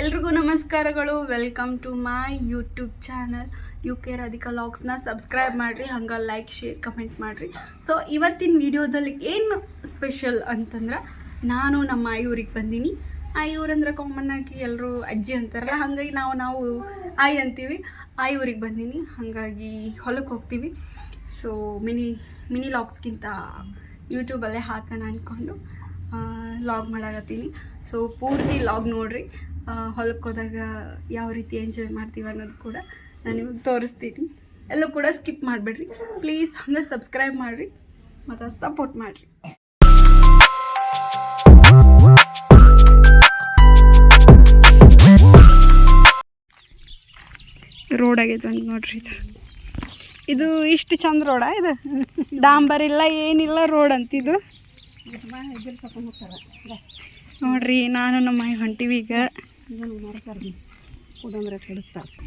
ಎಲ್ರಿಗೂ ನಮಸ್ಕಾರಗಳು. Welcome to my YouTube channel U K Radhika ಲಾಗ್ಸ್ನ subscribe ಮಾಡಿರಿ, ಹಂಗೆ ಲೈಕ್ ಶೇರ್ ಕಮೆಂಟ್ ಮಾಡಿರಿ. ಸೊ ಇವತ್ತಿನ ವಿಡಿಯೋದಲ್ಲಿ ಏನು ಸ್ಪೆಷಲ್ ಅಂತಂದ್ರೆ, ನಾನು ನಮ್ಮ ಆಯೂರಿಗೆ ಬಂದೀನಿ. ಆಯೂರಂದ್ರೆ ಕಾಮನ್ ಆಗಿ ಎಲ್ಲರೂ ಅಜ್ಜಿ ಅಂತಾರಲ್ಲ, ಹಾಗಾಗಿ ನಾವು ನಾವು ಆಯಿ ಅಂತೀವಿ. ಆಯೂರಿಗೆ ಬಂದೀನಿ, ಹಾಗಾಗಿ ಹೊಲಕ್ಕೆ ಹೋಗ್ತೀವಿ. ಸೊ ಮಿನಿ ಮಿನಿ ಲಾಗ್ಸ್ಗಿಂತ ಯೂಟ್ಯೂಬಲ್ಲೇ ಹಾಕೋಣ ಅಂದ್ಕೊಂಡು ಲಾಗ್ ಮಾಡಾಕತ್ತೀನಿ. ಸೊ ಪೂರ್ತಿ ಲಾಗ್ ನೋಡ್ರಿ. ಹೊಲಕ್ಕೆ ಹೋದಾಗ ಯಾವ ರೀತಿ ಎಂಜಾಯ್ ಮಾಡ್ತೀವಿ ಅನ್ನೋದು ಕೂಡ ನಾನು ನಿಮಗೆ ತೋರಿಸ್ತೀನಿ. ಎಲ್ಲೂ ಕೂಡ ಸ್ಕಿಪ್ ಮಾಡಬೇಡ್ರಿ. ಪ್ಲೀಸ್ ಹಂಗೆ ಸಬ್ಸ್ಕ್ರೈಬ್ ಮಾಡಿರಿ ಮತ್ತು ಸಪೋರ್ಟ್ ಮಾಡಿರಿ. ರೋಡ್ ಆಗೈತೆ ಅಂತ ನೋಡ್ರಿ ಇದು. ಇದು ಇಷ್ಟು ಚಂದ ರೋಡ ಇದು? ಡಾಂಬರ್ ಇಲ್ಲ ಏನಿಲ್ಲ ರೋಡ್ ಅಂತಿದ್ದು ನೋಡ್ರಿ ನಾನು ನಮ್ಮ ಹೊಂಟಿವಿ ಈಗ.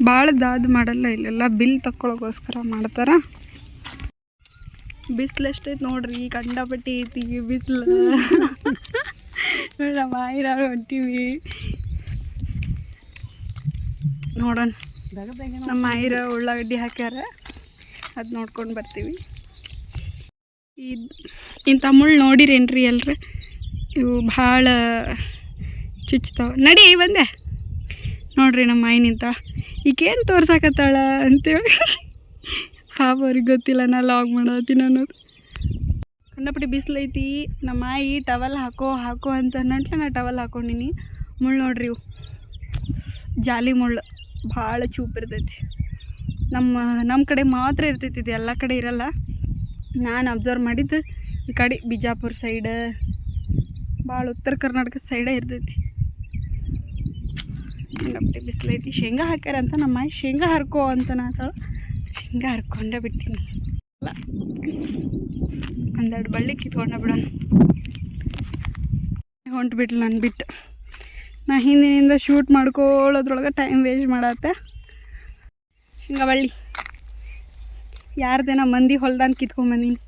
ಭಾಳ ದಾದ್ ಮಾಡಲ್ಲ ಇಲ್ಲೆಲ್ಲ ಬಿಲ್ ತಕ್ಕೊಳಗೋಸ್ಕರ ಮಾಡ್ತಾರ. ಬಿಸಿಲು ಎಷ್ಟೈತೆ ನೋಡ್ರಿ ಕಂಡಪಟ್ಟಿ ಐತಿ ಬಿಸಿಲು. ನಮ್ಮ ಆಯಿರ ಹೊಂಟೀವಿ. ನೋಡೋಣ. ನಮ್ಮ ಆಯಿರ ಉಳ್ಳಾಗಡ್ಡಿ ಹಾಕ್ಯಾರ. ಅದು ನೋಡ್ಕೊಂಡು ಬರ್ತೀವಿ. ಇದು ಇಂಥ ಮುಳ್ಳು ನೋಡಿರೇನ್ರಿ ಎಲ್ರಿ? ಇವು ಭಾಳ ಚುಚ್ತಾವ ನಡಿ, ಬಂದೆ. ನೋಡ್ರಿ ನಮ್ಮ ಮಾಯಿ ನಿಂತ. ಈಗೇನು ತೋರ್ಸಾಕತ್ತಾಳ ಅಂತೇಳಿ. ಪಾಪ ಅವ್ರಿಗೆ ಗೊತ್ತಿಲ್ಲ ನಾ ಲಾಗ್ ಮಾಡತ್ತೀನಿ ಅನ್ನೋದು. ಕಂಡಪಟ್ಟಿ ಬಿಸಿಲೈತಿ ನಮ್ಮ ಮಾಯಿ ಟವಲ್ ಹಾಕೋ ಹಾಕೋ ಅಂತ ನಂಟ್ಲೆ ನಾ ಟವಲ್ ಹಾಕೊಂಡಿನಿ. ಮುಳ್ಳು ನೋಡ್ರಿ ಇವು. ಜಾಲಿ ಮುಳ್ಳು. ಭಾಳ ಚೂಪ್ ಇರ್ತೈತಿ. ನಮ್ಮ ನಮ್ಮ ಕಡೆ ಮಾತ್ರ ಇರ್ತೈತಿ ಇದು. ಎಲ್ಲ ಕಡೆ ಇರಲ್ಲ. ನಾನು ಅಬ್ಸರ್ವ್ ಮಾಡಿದ್ದು ಈ ಕಡೆ ಬಿಜಾಪುರ ಸೈಡ್ ಭಾಳ ಉತ್ತರ ಕರ್ನಾಟಕ ಸೈಡೇ ಇರ್ತೈತಿ. ಕಂಡಪಟ್ಟಿ ಬಿಸಿಲೈತಿ. ಶೇಂಗಾ ಹಾಕ್ಯಾರ ಅಂತ ನಮ್ಮ ಮಾಯಿ, ಶೇಂಗಾ ಹರ್ಕೋ ಅಂತ ನಾತಾಳ ಶೇಂಗಾ ಹರ್ಕೊಂಡೇ ಬಿಡ್ತೀನಿ. ಅಲ್ಲ, ಒಂದೆರಡು ಬಳ್ಳಿ ಕಿತ್ಕೊಂಡೆ ಬಿಡೋಣ. ಹೊಂಟು ಬಿಟ್ಲು ನಾನು ಬಿಟ್ಟು. ನಾ ಹಿಂದಿನಿಂದ ಶೂಟ್ ಮಾಡ್ಕೊಳ್ಳೋದ್ರೊಳಗೆ ಟೈಮ್ ವೇಸ್ಟ್ ಮಾಡತ್ತೆ. ಶೇಂಗಾ ಬಳ್ಳಿ. ಯಾರ್ದೇನ ಮಂದಿ ಹೊಲ್ದಾನ ಕಿತ್ಕೊಂಬಂದೀನಿ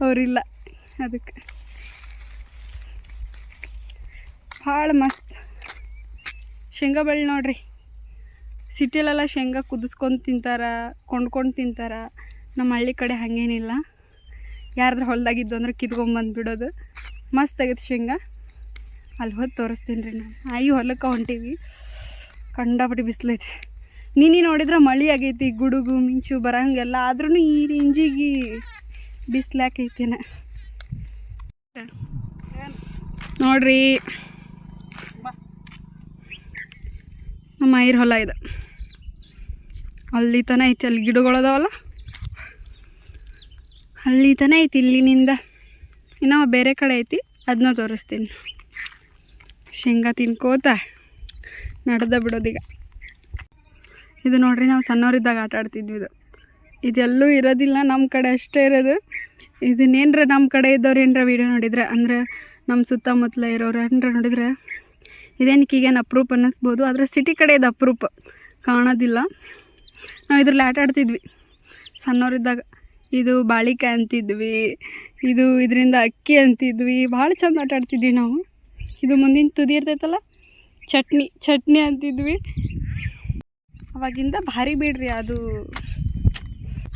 ಅವರಿಲ್ಲ. ಅದಕ್ಕೆ. ಭಾಳ ಮಸ್ತ್ ಶೇಂಗಾ ಬಳ್ಳಿ ನೋಡ್ರಿ. ಸಿಟಿಲೆಲ್ಲ ಶೇಂಗಾ ಕುದಿಸ್ಕೊಂಡು ತಿಂತಾರ, ಕೊಂಡ್ಕೊಂಡು ತಿಂತಾರ. ನಮ್ಮ ಹಳ್ಳಿ ಕಡೆ ಹಾಗೇನಿಲ್ಲ. ಯಾರ್ದ್ರ ಹೊಲ್ದಾಗಿದ್ದು ಅಂದ್ರೆ ಕಿತ್ಕೊಂಬಂದ್ಬಿಡೋದು ಮಸ್ತ್ ಆಗೈತೆ ಶೇಂಗಾ. ಅಲ್ಲಿ ಹೋಗಿ ತೋರಿಸ್ತೀನಿ ರೀ ನಾನು. ಆಯಿ ಹೊಲಕ್ಕೆ ಹೊಂಟೀವಿ. ಕಂಡಾಪಟ್ಟಿ ಬಿಸಿಲೈತೆ ನೀನು ನೋಡಿದ್ರೆ ಮಳೆ ಆಗೈತಿ, ಗುಡುಗು, ಮಿಂಚು ಬರೋಂಗೆಲ್ಲ. ಆದ್ರೂ ಈ ರೇಂಜಿಗೆ ಬಿಸಿಲಾಕೈತೇನೆ ನೋಡ್ರಿ. ನಮ್ಮ ಐರ್ ಹೊಲ ಇದೆ. ಅಲ್ಲಿ ತನ ಐತಿ, ಅಲ್ಲಿ ಗಿಡಗಳು ಅದಾವಲ್ಲ? ಅಲ್ಲಿ ತನ ಐತಿ, ಇಲ್ಲಿನಿಂದ ಇನ್ನೂ ಬೇರೆ ಕಡೆ ಐತಿ ಅದನ್ನ ತೋರಿಸ್ತೀನಿ. ಶೇಂಗಾ ತಿನ್ಕೋತ ನಡೆದ ಬಿಡೋದೀಗ ಇದು ನೋಡ್ರಿ, ನಾವು ಸಣ್ಣವರಿದ್ದಾಗ ಆಟ ಆಡ್ತಿದ್ವಿ ಇದು. ಇದೆಲ್ಲೂ ಇರೋದಿಲ್ಲ ನಮ್ಮ ಕಡೆ ಅಷ್ಟೇ ಇರೋದು. ಇದನ್ನೇನ್ರ ನಮ್ಮ ಕಡೆ ಇದ್ದವ್ರು ಏನರ ವೀಡಿಯೋ ನೋಡಿದ್ರೆ, ಅಂದ್ರೆ ನಮ್ಮ ಸುತ್ತಮುತ್ತಲ ಇರೋರು ಏನರ ನೋಡಿದ್ರೆ ಇದೇನಕ್ಕೆ ಈಗೇನು ಅಪ್ರೂಪ್ ಅನ್ನಿಸ್ಬೋದು? ಆದರೆ ಸಿಟಿ ಕಡೆ ಇದು ಅಪ್ರೂಪ್ ಕಾಣೋದಿಲ್ಲ. ನಾವು ಇದ್ರಲ್ಲಿ ಆಟ ಆಡ್ತಿದ್ವಿ. ಸಣ್ಣವರಿದ್ದಾಗ ಇದು ಬಾಳಿಕಾಯಿ ಅಂತಿದ್ವಿ, ಇದು ಇದರಿಂದ ಅಕ್ಕಿ ಅಂತಿದ್ವಿ, ಭಾಳ ಚಂದ ಆಟ ಆಡ್ತಿದ್ವಿ ನಾವು. ಇದು ಮುಂದಿನ ತುದಿ ಇರ್ತೈತಲ್ಲ, ಚಟ್ನಿ ಚಟ್ನಿ ಅಂತಿದ್ವಿ. ಅವಾಗಿಂದ ಭಾರಿ ಬಿಡ್ರಿ ಅದು.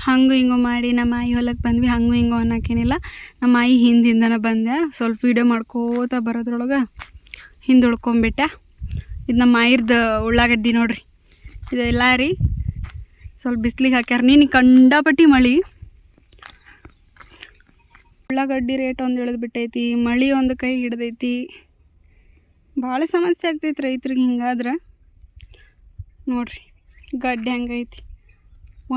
ಹಂಗೆ ಹಿಂಗೋ ಮಾಡಿ ನಮ್ಮ ಆಯಿ ಹೊಲಕ್ಕೆ ಬಂದ್ವಿ, ಹಂಗೆ ಹಿಂಗೋ ಅನ್ನೋಕ್ಕೇನಿಲ್ಲ ನಮ್ಮ ಆಯಿ ಹಿಂದಿಂದನೇ ಬಂದೆ, ಸ್ವಲ್ಪ ವೀಡಿಯೋ ಮಾಡ್ಕೋತ ಬರೋದ್ರೊಳಗೆ. ಹಿಂದೆ ಉಳ್ಕೊಂಬಿಟ್ಟ ಇದು ನಮ್ಮ ಆಯಿರ್ದು ಉಳ್ಳಾಗಡ್ಡಿ ನೋಡ್ರಿ. ಇದೆಲ್ಲ ರೀ. ಸ್ವಲ್ಪ ಬಿಸ್ಲಿಗೆ ಹಾಕ್ಯಾರ. ನೀನು ಕಂಡಾಪಟ್ಟಿ ಮಳೆ. ಉಳ್ಳಾಗಡ್ಡಿ ರೇಟ್ ಒಂದು ಇಳಿದು ಬಿಟ್ಟೈತಿ. ಮಳೆ ಒಂದು ಕೈ ಹಿಡ್ದೈತಿ. ಭಾಳ ಸಮಸ್ಯೆ ಆಗ್ತೈತಿ ರೈತ್ರಿಗೆ ಹಿಂಗಾದ್ರೆ. ನೋಡ್ರಿ, ಗಡ್ಡೆ ಹಂಗೈತಿ.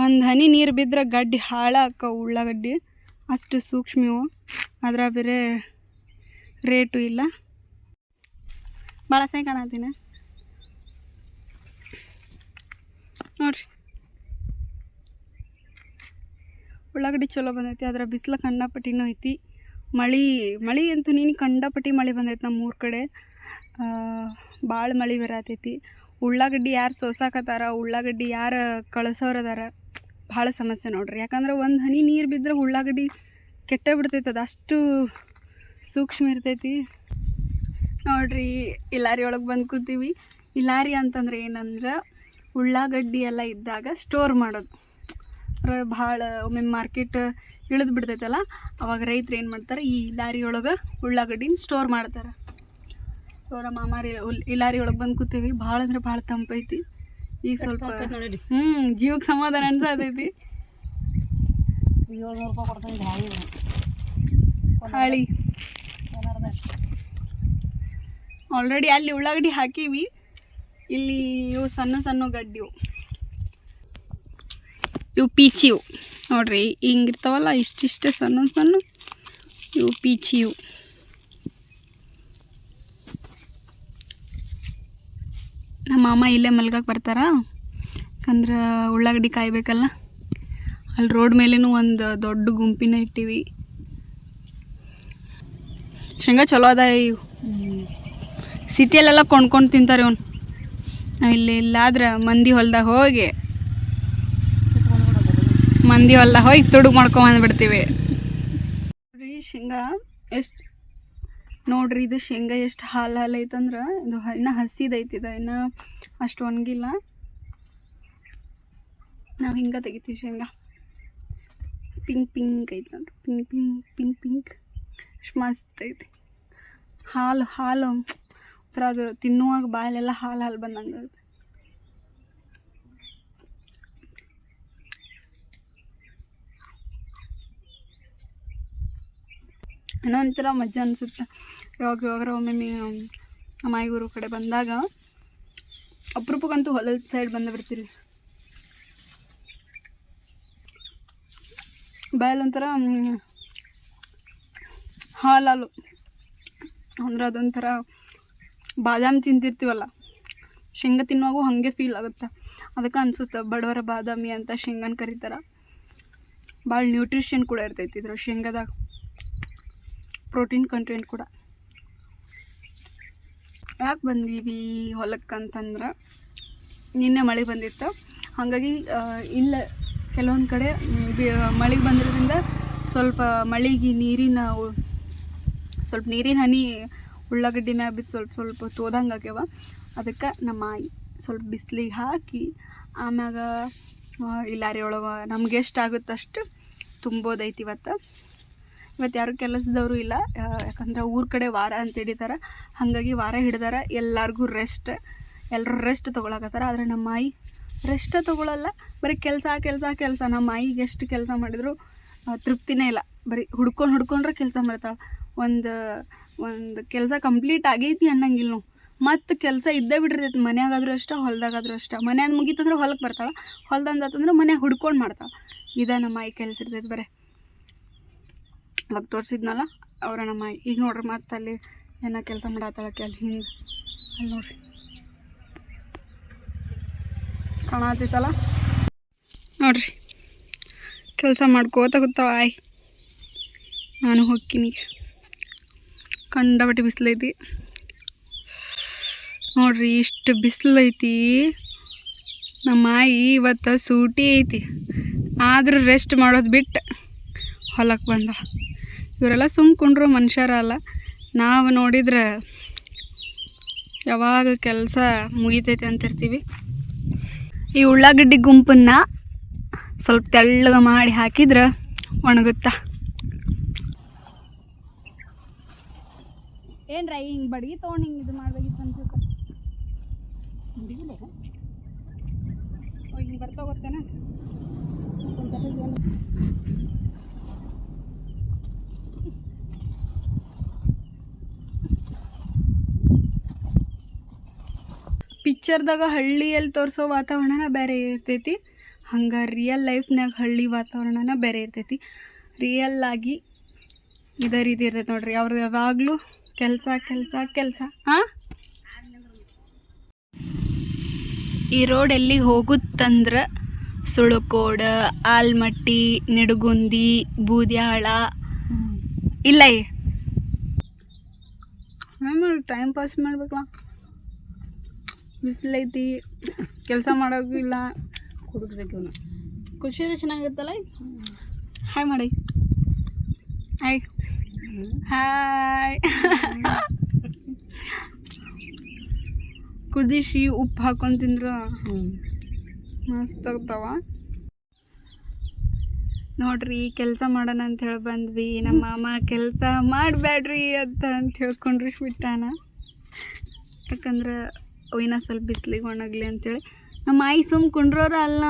ಒಂದು ಹನಿ ನೀರು ಬಿದ್ದರೆ ಗಡ್ಡೆ ಹಾಳಾಕ ಉಳ್ಳಾಗಡ್ಡಿ ಅಷ್ಟು ಸೂಕ್ಷ್ಮವು. ಅದರ ಬೇರೆ ರೇಟು ಇಲ್ಲ. ಭಾಳ ಸೈ ಕಾಣತ್ತೀನಿ. ನೋಡ್ರಿ. ಉಳ್ಳಾಗಡ್ಡಿ ಚಲೋ ಬಂದೈತಿ ಅದರ ಬಿಸಿಲು ಕಂಡಪಟ್ಟಿನೂ ಐತಿ. ಮಳೆ ಮಳೆ ಅಂತೂ ನೀನು ಕಂಡಪಟ್ಟಿ ಮಳೆ ಬಂದೈತಿ ನಮ್ಮ ಊರ ಕಡೆ. ಭಾಳ ಮಳೆ ಬರತೈತಿ. ಉಳ್ಳಾಗಡ್ಡಿ ಯಾರು ಸೋಸಾಕತ್ತಾರ, ಉಳ್ಳಾಗಡ್ಡಿ ಯಾರು ಕಳಿಸೋರದಾರ ಭಾಳ ಸಮಸ್ಯೆ ನೋಡ್ರಿ. ಯಾಕಂದ್ರೆ ಒಂದು ಹನಿ ನೀರು ಬಿದ್ದರೆ ಉಳ್ಳಾಗಡ್ಡಿ ಕೆಟ್ಟ ಬಿಡ್ತೈತೆ ಅದು ಅಷ್ಟು ಸೂಕ್ಷ್ಮ ಇರ್ತೈತಿ. ನೋಡ್ರಿ ಇಲಾರಿ ಒಳಗೆ ಬಂದು ಕೂತೀವಿ. ಇಲಾರಿ ಅಂತಂದ್ರೆ ಏನಂದ್ರೆ ಉಳ್ಳಾಗಡ್ಡಿ ಎಲ್ಲ ಇದ್ದಾಗ ಸ್ಟೋರ್ ಮಾಡೋದು. ಭಾಳ ಒಮ್ಮೆ ಮಾರ್ಕೆಟ್ ಇಳಿದು ಬಿಡ್ತೈತಲ್ಲ ಅವಾಗ ರೈತರು ಏನು ಮಾಡ್ತಾರೆ ಈ ಇಲಾರಿ ಒಳಗೆ ಉಳ್ಳಾಗಡ್ಡಿನ ಸ್ಟೋರ್ ಮಾಡ್ತಾರೆ. ಅವರ ಮಾಮಾರಿ ಉಲ್ ಇಲಾರಿ ಒಳಗೆ ಬಂದು ಕೂತೀವಿ. ಭಾಳ ಅಂದ್ರೆ ಭಾಳ ತಂಪೈತಿ ಈಗ ಸ್ವಲ್ಪ ಹ್ಞೂ ಜೀವಕ್ಕೆ ಸಮಾಧಾನ ಅನ್ಸತೈತಿ. ಏಳ್ನೂರು ರೂಪಾಯಿ ಕೊಡ್ತೀನಿ ಹಾಳಿ ಹಾಳಿ ಆಲ್ರೆಡಿ ಅಲ್ಲಿ ಉಳ್ಳಾಗಡ್ಡಿ ಹಾಕೀವಿ. ಇಲ್ಲಿ ಇವು ಸಣ್ಣ ಸಣ್ಣ ಗಡ್ಡಿವು. ಇವು ಪೀಚಿವು. ನೋಡ್ರಿ, ಹಿಂಗಿರ್ತಾವಲ್ಲ, ಇಷ್ಟಿಷ್ಟೇ ಸಣ್ಣ ಸಣ್ಣ ಇವು ಪೀಚಿವು. ನಮ್ಮ ಮಾಮ ಇಲ್ಲೇ ಮಲ್ಗಕ್ಕೆ ಬರ್ತಾರ. ಯಾಕಂದ್ರೆ ಉಳ್ಳಾಗಡ್ಡಿ ಕಾಯ್ಬೇಕಲ್ಲ. ಅಲ್ಲಿ ರೋಡ್ ಮೇಲೇನು ಒಂದು ದೊಡ್ಡ ಗುಂಪಿನ ಇಟ್ಟಿವಿ. ಶೇಂಗಾ ಚಲೋ ಅದ ಇವು ಸಿಟಿಯಲ್ಲೆಲ್ಲ ಕೊಂಡ್ಕೊಂಡು ತಿಂತಾರೆ ಅವ್ನು. ನಾವು ಇಲ್ಲಿ ಇಲ್ಲಾದ್ರೆ ಮಂದಿ ಹೊಲ್ದಾಗ ಹೋಗಿ ಮಂದಿ ಹೊಲ್ದಾಗ ಹೋಗಿ ತುಡುಗು ಮಾಡ್ಕೊಂಬಂದ್ಬಿಡ್ತೀವಿ ನೋಡ್ರಿ, ಶೇಂಗಾ ಎಷ್ಟು ನೋಡ್ರಿ, ಇದು ಶೇಂಗಾ ಎಷ್ಟು ಹಾಲು ಹಾಲು ಐತಂದ್ರೆ ಇದು ಇನ್ನೂ ಹಸಿದೈತಿ ಇದು, ಇನ್ನು ಅಷ್ಟು ಒಣಗಿಲ್ಲ. ನಾವು ಹಿಂಗೆ ತೆಗಿತೀವಿ ಶೇಂಗಾ. ಪಿಂಕ್ ಪಿಂಕ್ ಐತೆ ನೋಡ್ರಿ, ಪಿಂಕ್ ಪಿಂಕ್ ಪಿಂಕ್ ಪಿಂಕ್ ಅಷ್ಟು ಮಸ್ತ್ ಐತಿ. ಹಾಲು ಹಾಲು ಒಂಥರ ಅದು ತಿನ್ನುವಾಗ ಬಾಯಲ್ಲೆಲ್ಲ ಹಾಲು ಹಾಲು ಬಂದಂಗೆ ಏನೋ ಒಂಥರ ಮಜಾ ಅನಿಸುತ್ತೆ. ಯಾವಾಗ ಯಾವಾಗಾರ ಒಮ್ಮೊಮ್ಮೆ ನಮ್ಮ ಆಯಿಗೂರು ಕಡೆ ಬಂದಾಗ ಅಪರೂಪಕ್ಕಂತೂ ಹೊಲದ ಸೈಡ್ ಬಂದು ಬಿಡ್ತೀರಿ. ಬಾಯಲ್ಲಿ ಒಂಥರ ಮ್, ಹಾಲು ಹಾಲು. ಅಂದ್ರೆ ಅದೊಂಥರ ಬಾದಾಮಿ ತಿಂತಿರ್ತೀವಲ್ಲ ಶೇಂಗಾ ತಿನ್ನುವಾಗೂ ಹಾಗೆ ಫೀಲ್ ಆಗುತ್ತೆ. ಅದಕ್ಕೆ ಅನ್ಸುತ್ತೆ, ಬಡವರ ಬಾದಾಮಿ ಅಂತ ಶೇಂಗಾನ ಕರೀತಾರೆ. ಭಾಳ ನ್ಯೂಟ್ರಿಷನ್ ಕೂಡ ಇರ್ತೈತಿ ಇದ್ರ ಶೇಂಗಾದಾಗ. ಪ್ರೋಟೀನ್ ಕಂಟೆಂಟ್ ಕೂಡ. ಯಾಕೆ ಬಂದೀವಿ ಹೊಲಕ್ಕೆ ಅಂತಂದ್ರೆ ನಿನ್ನೆ ಮಳೆ ಬಂದಿತ್ತು. ಹಾಗಾಗಿ ಇಲ್ಲ ಕೆಲವೊಂದು ಕಡೆ ಮಳೆ ಬಂದಿರೋದ್ರಿಂದ ಸ್ವಲ್ಪ ಮಳೆಗೆ ನೀರಿನ ಸ್ವಲ್ಪ ನೀರಿನ ಹನಿ ಉಳ್ಳಾಗಡ್ಡಿ ಮ್ಯಾಗ ಬಿದ್ದು ಸ್ವಲ್ಪ ಸ್ವಲ್ಪ ತೋದಂಗೆ ಆಗ್ಯಾವ. ಅದಕ್ಕೆ ನಮ್ಮ ಸ್ವಲ್ಪ ಬಿಸಿಲಿಗೆ ಹಾಕಿ ಆಮ್ಯಾಗ ಇಲ್ಲಾರಿ ಒಳಗೆ ನಮ್ಗೆ ಎಷ್ಟು ಆಗುತ್ತೆ ಅಷ್ಟು ತುಂಬೋದೈತಿ ಇವತ್ತು. ಇವತ್ತು ಯಾರು ಕೆಲಸದವರು ಇಲ್ಲ. ಯಾಕಂದ್ರೆ ಊರ ಕಡೆ ವಾರ ಅಂತ ಹಿಡಿತಾರೆ. ಹಾಗಾಗಿ ವಾರ ಹಿಡ್ದಾರ. ಎಲ್ಲರಿಗೂ ರೆಸ್ಟ್ ಎಲ್ಲರೂ ರೆಸ್ಟ್ ತೊಗೊಳಕತ್ತಾರ. ಆದರೆ ನಮ್ಮ ಮಾಯಿ ರೆಸ್ಟ್ ತೊಗೊಳಲ್ಲ. ಬರೀ ಕೆಲಸ ಕೆಲಸ ಕೆಲಸ. ನಮ್ಮ ಮಾಯಿಗೆ ಎಷ್ಟು ಕೆಲಸ ಮಾಡಿದ್ರು ತೃಪ್ತಿನೇ ಇಲ್ಲ. ಬರೀ ಹುಡ್ಕೊಂಡು, ಹುಡ್ಕೊಂಡ್ರೆ ಕೆಲಸ ಮಾಡ್ತಾಳೆ. ಒಂದು ಒಂದು ಕೆಲಸ ಕಂಪ್ಲೀಟ್ ಆಗೈತಿ ಅನ್ನಂಗಿಲ್ಲ ನಾವು ಮತ್ತು ಕೆಲಸ ಇದ್ದೇ ಬಿಟ್ಟಿರ್ತೈತಿ. ಮನ್ಯಾಗಾದ್ರೂ ಅಷ್ಟೇ, ಹೊಲ್ದಾಗಾದ್ರೂ ಅಷ್ಟೇ. ಮನ್ಯಾಗ ಮುಗೀತಂದ್ರೆ ಹೊಲಕ್ಕೆ ಬರ್ತಾಳೆ. ಹೊಲ್ದಂದು ಮನೆ ಹುಡ್ಕೊಂಡು ಮಾಡ್ತಾಳೆ. ಇದ ನಮ್ಮ ಆಯಿ ಕೆಲಸ ಇರ್ತೈತಿ ಬರೀ. ಅವಾಗ ತೋರಿಸಿದ್ನಲ್ಲ, ಅವರ ನಮ್ಮ ಈಗ ನೋಡ್ರಿ ಮತ್ತೆ ಅಲ್ಲಿ ಏನ ಕೆಲಸ ಮಾಡತ್ತಾಳಕ್ಕೆ ಅಲ್ಲಿ ಹಿಂಗೆ ಅಲ್ಲಿ ನೋಡ್ರಿ. ಕಾಣತಿತ್ತಲ್ಲ ನೋಡ್ರಿ. ಕೆಲಸ ಮಾಡ್ಕೋತ ಕೂತಾಳ ಆಯ್. ನಾನು ಹೋಗ್ತೀನಿ ಕಂಡಬಟ್ಟೆ ಬಿಸಿಲೈತಿ. ನೋಡ್ರಿ ಇಷ್ಟು ಬಿಸಿಲೈತಿ. ನಮ್ಮ ಆಯಿ ಇವತ್ತು ಸೂಟಿ ಐತಿ. ಆದರೂ ರೆಸ್ಟ್ ಮಾಡೋದು ಬಿಟ್ಟು ಹೊಲಕ್ಕೆ ಬಂದ. ಇವರೆಲ್ಲ ಸುಮ್ಕೊಂಡ್ರು ಮನುಷ್ಯರಲ್ಲ ನಾವು ನೋಡಿದ್ರೆ ಯಾವಾಗ ಕೆಲಸ ಮುಗಿತೈತೆ ಅಂತಿರ್ತೀವಿ. ಈ ಉಳ್ಳಾಗಡ್ಡಿ ಗುಂಪನ್ನ ಸ್ವಲ್ಪ ತೆಳ್ಳಗೆ ಮಾಡಿ ಹಾಕಿದ್ರೆ ಒಣಗುತ್ತಾ. ಏನ್ರ ಹಿಂಗೆ ಬಡ್ಗಿ ತೊಗೊಂಡು ಹಿಂಗೆ ಇದು ಮಾಡ್ಬೇಕಿತ್ತು ಅನ್ಸುತ್ತೆ. ಹಿಂಗೆ ಬರ್ತಾ ಗೊತ್ತೇನ? ಪಿಕ್ಚರ್ದಾಗ ಹಳ್ಳಿಯಲ್ಲಿ ತೋರಿಸೋ ವಾತಾವರಣನ ಬೇರೆ ಇರ್ತೈತಿ. ಹಂಗೆ ರಿಯಲ್ ಲೈಫ್ನಾಗ ಹಳ್ಳಿ ವಾತಾವರಣನ ಬೇರೆ ಇರ್ತೈತಿ. ರಿಯಲ್ ಆಗಿ ಇದೇ ರೀತಿ ಇರ್ತೈತೆ ನೋಡ್ರಿ ಅವ್ರದ್ದು ಯಾವಾಗಲೂ ಕೆಲಸ ಕೆಲಸ ಕೆಲಸ ಹಾಂ ಈ ರೋಡ್ ಎಲ್ಲಿಗೆ ಹೋಗುತ್ತಂದ್ರೆ? ಸುಳುಕೋಡ ಆಲ್ಮಟ್ಟಿ ನಿಡುಗುಂದಿ ಬೂದ್ಯಾಳ. ಇಲ್ಲ ಟೈಮ್ ಪಾಸ್ ಮಾಡ್ಬೇಕಲ್ಲ. ಬಿಸಿಲೈತಿ ಕೆಲಸ ಮಾಡೋಕ್ಕೂ ಇಲ್ಲ. ಕುಡಿಸ್ಬೇಕು ಖುಷಿ ಚೆನ್ನಾಗಿರುತ್ತಲ್ಲ? ಹಾಯ್ ಮಾಡಿ ಹಾಯ್ ಹಾಯ್ ಕುದಿಸಿ ಉಪ್ಪು ಹಾಕೊಂಡು ತಿಂದ್ರೆ ಮಸ್ತ್ ಆಗ್ತಾವ. ನೋಡ್ರಿ ಕೆಲಸ ಮಾಡೋಣ ಅಂತ ಹೇಳಿ ಬಂದ್ವಿ. ನಮ್ಮ ಮಾಮ ಕೆಲಸ ಮಾಡಬೇಡ್ರಿ ಅಂತ ಅಂತ ಹೇಳ್ಕೊಂಡ್ರಿ ಬಿಟ್ಟಾನ ಯಾಕಂದ್ರೆ ಅವಿನ ಸ್ವಲ್ಪ ಬಿಸಿಲಿಗೆ ಒಣಗಲಿ ಅಂತೇಳಿ ನಮ್ಮ ಆಯಿ ಸುಮ್ ಕುಂಡ್ರೋರು ಅಲ್ಲ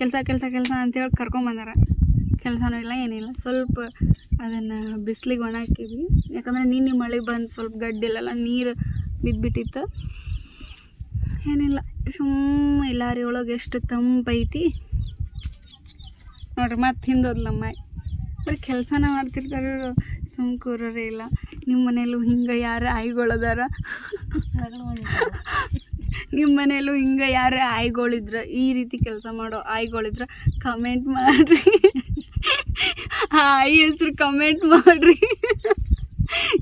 ಕೆಲಸ ಕೆಲಸ ಕೆಲಸ ಅಂತೇಳಿ ಕರ್ಕೊಂಬಂದಾರ. ಕೆಲಸನೂ ಇಲ್ಲ ಏನಿಲ್ಲ. ಸ್ವಲ್ಪ ಅದನ್ನು ಬಿಸಿಲಿಗೆ ಹಾಕಿದ್ವಿ ಯಾಕಂದ್ರೆ ನಿನ್ನೆ ಮಳೆ ಬಂದು ಸ್ವಲ್ಪ ಗಡ್ಡಿಲೆಲ್ಲ ನೀರು ಬಿದ್ದುಬಿಟ್ಟಿತ್ತು ಏನಿಲ್ಲ ಸುಮ್ಮ ಇಲ್ಲಾರಿ, ಒಳಗೆ ಎಷ್ಟು ತಂಪೈತಿ ನೋಡ್ರಿ, ಮತ್ತೆ ಹಿಂದೋದ್ಲ ನಮ್ಮ ಬರೀ ಕೆಲಸನ ಮಾಡ್ತಿರ್ತಾರೆ ಸುಮ್ಮ ಸುಮ್ ಕೂರೋರೇ ಇಲ್ಲ. ನಿಮ್ಮ ಮನೇಲೂ ಹಿಂಗೆ ಯಾರು ಆಯ್ಗಳದಾರ? ನಿಮ್ಮ ಮನೇಲೂ ಹಿಂಗೆ ಯಾರು ಆಯ್ಗಳಿದ್ರ? ಈ ರೀತಿ ಕೆಲಸ ಮಾಡೋ ಆಯ್ಗಳಿದ್ರ ಕಮೆಂಟ್ ಮಾಡಿರಿ. ಆಯಿ ಹೆಸ್ರು ಕಮೆಂಟ್ ಮಾಡಿರಿ.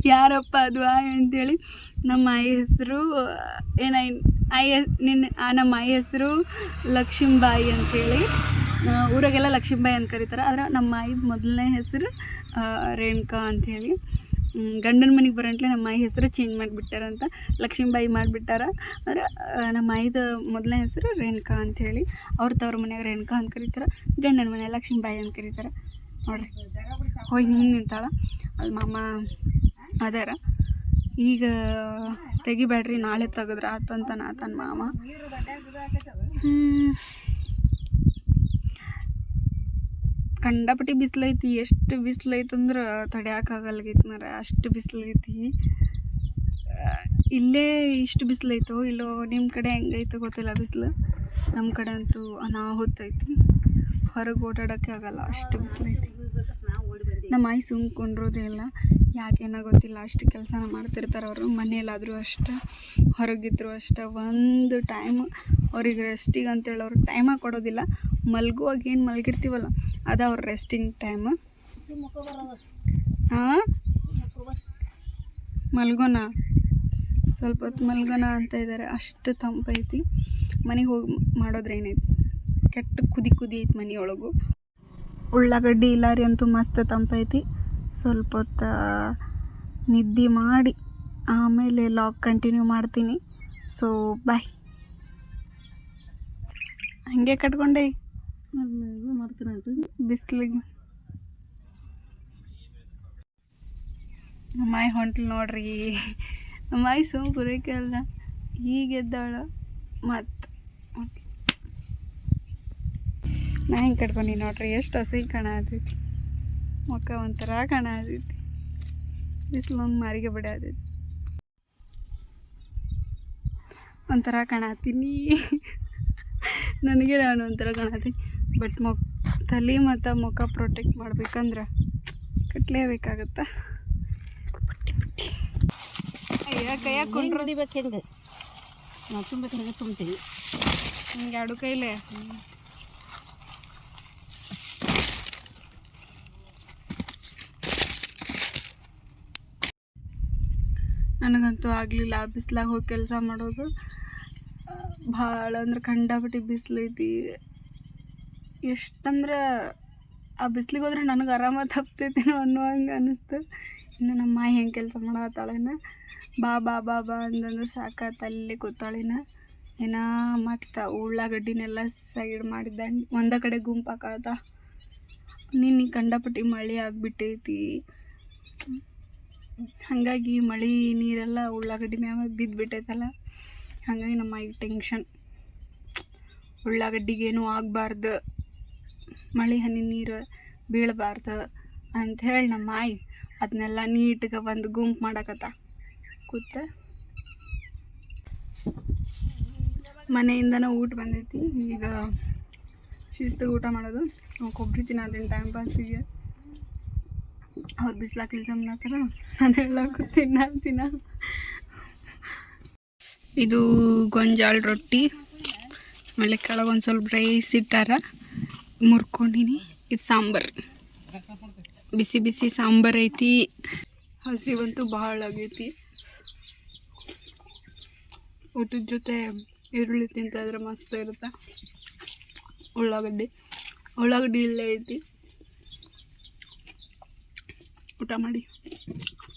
ಯಾರಪ್ಪ ಅದು ಆಯ್ ಅಂತೇಳಿ. ನಮ್ಮ ಆಯಿ ಹೆಸರು ಏನಾಯ್ ಆಯ್ ನಿನ್ನ ನಮ್ಮ ಆಯಿ ಹೆಸರು ಲಕ್ಷ್ಮೀಬಾಯಿ ಅಂತೇಳಿ. ಆ, ಊರಾಗೆಲ್ಲ ಲಕ್ಷ್ಮೀಬಾಯಿ ಅಂತ ಕರೀತಾರೆ. ಆದರೆ ನಮ್ಮ ಆಯಿ ಮೊದಲನೇ ಹೆಸರು ರೇಣುಕಾ ಅಂಥೇಳಿ ಗಂಡನ ಮನೆಗೆ ಬರೋಂಟ್ಲೆ ನಮ್ಮ ಆಯಿ ಹೆಸರು ಚೇಂಜ್ ಮಾಡಿಬಿಟ್ಟಾರಂತ ಲಕ್ಷ್ಮೀಬಾಯಿ ಮಾಡಿಬಿಟ್ಟಾರ. ಅಂದ್ರೆ ನಮ್ಮ ಆಯಿದ ಮೊದಲನೇ ಹೆಸರು ರೇಣುಕಾ ಅಂಥೇಳಿ ಅವ್ರ ತವ್ರ ಮನೆಯಾಗ ರೇಣುಕಾ ಅಂತ ಕರೀತಾರೆ. ಗಂಡನ ಮನೆ ಲಕ್ಷ್ಮೀಬಾಯಿ ಅಂತ ಕರೀತಾರೆ. ನೋಡ್ರಿ. ಹೋಗಿ ನೀನು ನಿಂತಾಳ? ಅಲ್ಲಿ ಮಾಮ ಅದಾರ. ಈಗ ತೆಗಿಬೇಡ್ರಿ, ನಾಳೆ ತೆಗೆದ್ರೆ ಆತಂತ ನಾತನ್ ಮಾಮ. ಹ್ಮ್. ಕಂಡಪಟ್ಟಿ ಬಿಸಿಲೈತಿ, ಎಷ್ಟು ಬಿಸಿಲೈತಂದ್ರೆ ಅಂದ್ರೆ ತಡ್ಯಾಕಾಗಲ್ಗೈತಿ ಮರ, ಅಷ್ಟು ಬಿಸಿಲೈತಿ. ಇಲ್ಲೇ ಇಷ್ಟು ಬಿಸಿಲೈತೋ ಇಲ್ಲೋ ನಿಮ್ಮ ಕಡೆ ಹೆಂಗೈತೋ ಗೊತ್ತಿಲ್ಲ ಬಿಸಿಲು. ನಮ್ಮ ಕಡೆ ಅಂತೂ ಅನಾಹುತ ಐತಿ ಹೊರಗೆ ಓಡಾಡೋಕ್ಕೆ ಆಗಲ್ಲ, ಅಷ್ಟು ಬಿಸಿಲೈತಿ. ನಮ್ಮ ಆಯಿ ಸುಮ್ಕೊಂಡಿರೋದೇ ಇಲ್ಲ. ಯಾಕೇನೋ ಗೊತ್ತಿಲ್ಲ. ಅಷ್ಟು ಕೆಲಸನ ಮಾಡ್ತಿರ್ತಾರೆ ಅವರು. ಮನೆಯಲ್ಲಾದರೂ ಅಷ್ಟೇ, ಹೊರಗಿದ್ರು ಅಷ್ಟೆ. ಒಂದು ಟೈಮ್ ಅವ್ರಿಗೆ ರೆಸ್ಟಿಗೆ ಅಂತೇಳಿ ಅವ್ರು ಟೈಮಾಗಿ ಕೊಡೋದಿಲ್ಲ. ಮಲ್ಗುವಾಗ ಏನು ಮಲಗಿರ್ತೀವಲ್ಲ, ಅದು ಅವ್ರ ರೆಸ್ಟಿಂಗ್ ಟೈಮ್ ಹಾಂ ಮಲ್ಗೋಣ ಸ್ವಲ್ಪ ಹೊತ್ತು ಮಲ್ಗೋಣ ಅಂತ ಇದ್ದಾರೆ ಅಷ್ಟು ತಂಪೈತಿ. ಮನೆಗೆ ಹೋಗಿ ಮಾಡೋದ್ರೆ ಏನೈತಿ ಕೆಟ್ಟ ಕುದಿ ಕುದಿ ಐತಿ ಮನೆಯೊಳಗು. ಉಳ್ಳಾಗಡ್ಡಿ ಇಲ್ಲಾರಿ ಅಂತೂ ಮಸ್ತ್ ತಂಪೈತಿ ಸ್ವಲ್ಪ ಹೊತ್ತು ನಿದ್ದೆ ಮಾಡಿ ಆಮೇಲೆ ಲಾಗ್ ಕಂಟಿನ್ಯೂ ಮಾಡ್ತೀನಿ. ಸೊ ಬಾಯ್ ಹಂಗೆ ಕಟ್ಕೊಂಡೆ. ಬಿಸ್ಲಿಗೆ. ನಮ್ಮಾಯಿ ಹೊಂಟ್ಲು ನೋಡ್ರಿ. ನಮ್ಮಾಯಿ ಸುಮ್ ಪೂರೈಕೆ ಅಲ್ಲ ಈಗ ಎದ್ದಾಳ ಮತ್ತು ನಾ ಹಿಂಗೆ ಕಟ್ಕೊಂಡು ನೋಡ್ರಿ ಎಷ್ಟು ಹಸಿ ಕಾಣತೈತಿ ಮುಖ ಒಂಥರ ಕಾಣತೈತಿ ಬಿಸಿಲು ಒಂದು ಮಾರಿಗೆ ಬಡ ಆದೈತಿ. ಒಂಥರ ಕಾಣತ್ತೀನಿ ನನಗೆ ನಾನು ಒಂಥರ ಕಾಣತ್ತೀನಿ ಬಟ್ ಮೊ ತಲೆ ಮತ್ತು ಮುಖ ಪ್ರೊಟೆಕ್ಟ್ ಮಾಡ್ಬೇಕಂದ್ರೆ ಕಟ್ಲೇಬೇಕಾಗತ್ತ ಅಯ್ಯ ಕೈಯಾಗ ಕೊಂಡ್ರು ಹೊಡಿಬೇಕು ಹೆಂಗೆ? ನಾವು ತುಂಬ ಹೆಂಗೆ ತುಂಬ್ತೀವಿ ಹಿಂಗೆ ಎರಡು ಕೈಲೇ? ನನಗಂತೂ ಆಗಲಿಲ್ಲ. ಬಿಸ್ಲಾಗ ಹೋಗಿ ಕೆಲಸ ಮಾಡೋದು ಭಾಳ ಅಂದ್ರೆ ಖಂಡಾಪಟ್ಟಿ ಬಿಸಿಲೈತಿ ಎಷ್ಟಂದ್ರೆ ಆ ಬಿಸ್ಲಿಗೆ ಹೋದ್ರೆ ನನಗೆ ಆರಾಮ ತಪ್ತೈತೇನೋ ಅನ್ನೋ ಹಂಗೆ ಅನ್ನಿಸ್ತು ಇನ್ನು ನಮ್ಮ ಹೆಂಗೆ ಕೆಲಸ ಮಾಡತ್ತಾಳೇನ ಬಾ ಬಾ ಬಾ ಬಾ ಅಂತಂದ್ರೆ ಸಾಕಾತ ಅಲ್ಲಿ ಕೂತಾಳಿನ ಏನ. ಮತ್ತು ಉಳ್ಳಾಗಡ್ಡಿನೆಲ್ಲ ಸೈಡ್ ಮಾಡಿದ್ದ ಒಂದ ಕಡೆ ಗುಂಪಾಕತ್ತ ನಿನ್ನೆ ಕಂಡಪಟ್ಟಿ ಮಳೆ ಆಗಿಬಿಟ್ಟೈತಿ. ಹಾಗಾಗಿ ಮಳೆ, ನೀರೆಲ್ಲ ಉಳ್ಳಾಗಡ್ಡಿ ಮ್ಯಾಗ ಬಿದ್ದುಬಿಟ್ಟೈತಲ್ಲ ಹಾಗಾಗಿ ನಮ್ಮ ಈಗ ಟೆನ್ಷನ್ ಉಳ್ಳಾಗಡ್ಡಿಗೇನು ಆಗಬಾರ್ದು. ಮಳೆ, ಹನಿ, ನೀರು ಬೀಳಬಾರ್ದು ಅಂಥೇಳಿ ನಮ್ಮ ಆಯಿ ಅದನ್ನೆಲ್ಲ ನೀಟ್ಗೆ ಒಂದು ಗುಂಪು ಮಾಡಕತ್ತ. ಕೂತ ಮನೆಯಿಂದನೂ ಊಟ ಬಂದೈತಿ. ಈಗ ಶಿಸ್ತಿಗೆ ಊಟ ಮಾಡೋದು. ಕೊಬ್ಬರಿ ತಿನ್ನೋದೇನು ಟೈಮ್ ಪಾಸಿಗೆ ಅವ್ರು ಬಿಸ್ಲಾಕ ಇಲ್ಸಮ್ನ ಮಾಡತ್ತಾರ ನಾನು ಹೇಳಕ್ಕು ತಿನ್ನ ತಿನ್ನ ಇದು ಗೊಂಜಾಳ ರೊಟ್ಟಿ. ಆಮೇಲೆ ಒಂದು ಸ್ವಲ್ಪ ರೈಸ್ ಇಟ್ಟಾರ. ಮುರ್ಕೊಂಡಿನಿ. ಇದು ಸಾಂಬಾರು. ಬಿಸಿ ಬಿಸಿ ಸಾಂಬಾರು ಐತಿ. ಹಸಿವಂತೂ ಭಾಳ ಆಗೈತಿ. ಊಟದ ಜೊತೆ ಈರುಳ್ಳಿ ತಿಂತಾಯಿದ್ರೆ ಮಸ್ತ್ ಇರುತ್ತೆ. ಉಳ್ಳಾಗಡ್ಡಿ. ಉಳ್ಳಾಗಡ್ಡಿ ಇಲ್ಲೇ ಐತಿ. ಊಟ ಮಾಡಿ.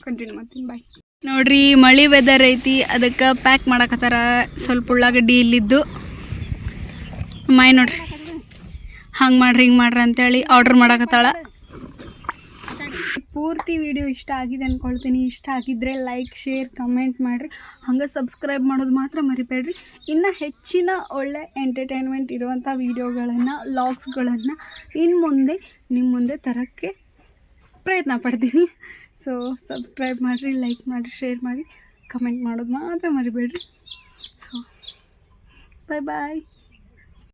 ಕಂಟಿನ್ಯೂ ಮಾಡ್ತೀನಿ ಬಾಯ್ ನೋಡ್ರಿ ಮಳಿ ವೆದರ್ ಐತಿ ಅದಕ್ಕೆ ಪ್ಯಾಕ್ ಮಾಡಕತ್ತಾರ ಸ್ವಲ್ಪ ಉಳ್ಳಾಗಡ್ಡಿ ಇಲ್ಲಿದ್ದು. ಮಾಯ್ ನೋಡ್ರಿ. ಹಂಗೆ ಮಾಡ್ರಿ ಹಿಂಗೆ ಮಾಡ್ರಿ ಅಂತೇಳಿ ಆರ್ಡ್ರ್ ಮಾಡಕತ್ತಾಳ. ಪೂರ್ತಿ ವಿಡಿಯೋ ಇಷ್ಟ ಆಗಿದೆ ಅಂದ್ಕೊಳ್ತೀನಿ ಇಷ್ಟ ಆಗಿದ್ದರೆ ಲೈಕ್ ಶೇರ್ ಕಮೆಂಟ್ ಮಾಡಿರಿ. ಹಂಗೆ ಸಬ್ಸ್ಕ್ರೈಬ್ ಮಾಡೋದು ಮಾತ್ರ ಮರಿಬೇಡ್ರಿ. ಇನ್ನು ಹೆಚ್ಚಿನ ಒಳ್ಳೆ ಎಂಟರ್ಟೈನ್ಮೆಂಟ್ ಇರುವಂಥ ವೀಡಿಯೋಗಳನ್ನು ಲಾಗ್ಸ್ಗಳನ್ನು ಇನ್ನು ಮುಂದೆ ನಿಮ್ಮ ಮುಂದೆ ತರೋಕ್ಕೆ ಪ್ರಯತ್ನ ಪಡ್ತೀನಿ. ಸೊ ಸಬ್ಸ್ಕ್ರೈಬ್ ಮಾಡಿರಿ ಲೈಕ್ ಮಾಡಿರಿ ಶೇರ್ ಮಾಡಿ ಕಮೆಂಟ್ ಮಾಡೋದು ಮಾತ್ರ ಮರಿಬೇಡ್ರಿ. ಸೊ ಬಾಯ್ ಬಾಯ್